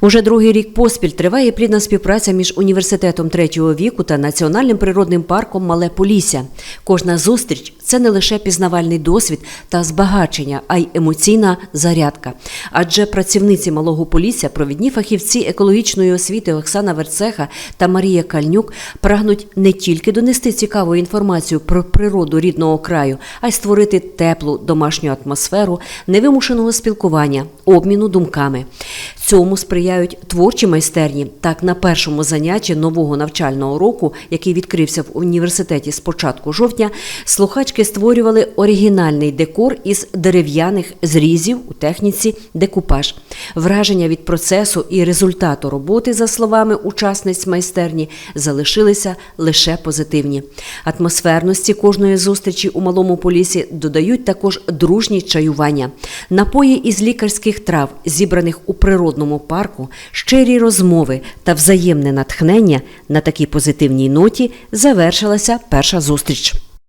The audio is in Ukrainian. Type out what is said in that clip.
Уже другий рік поспіль триває плідна співпраця між університетом третього віку та національним природним парком Мале Полісся. Кожна зустріч це не лише пізнавальний досвід та збагачення, а й емоційна зарядка. Адже працівниці малого Полісся, провідні фахівці екологічної освіти Оксана Верцеха та Марія Кальнюк прагнуть не тільки донести цікаву інформацію про природу рідного краю, а й створити теплу домашню атмосферу невимушеного спілкування, обміну думками. Цьому сприяють творчі майстерні. Так, на першому занятті нового навчального року, який відкрився в університеті з початку жовтня, слухачки створювали оригінальний декор із дерев'яних зрізів у техніці декупаж. Враження від процесу і результату роботи, за словами учасниць майстерні, залишилися лише позитивні. Атмосферності кожної зустрічі у малому полісі додають також дружні чаювання, напої із лікарських трав, зібраних у природному парку, щирі розмови та взаємне натхнення на такій позитивній ноті завершилася перша зустріч.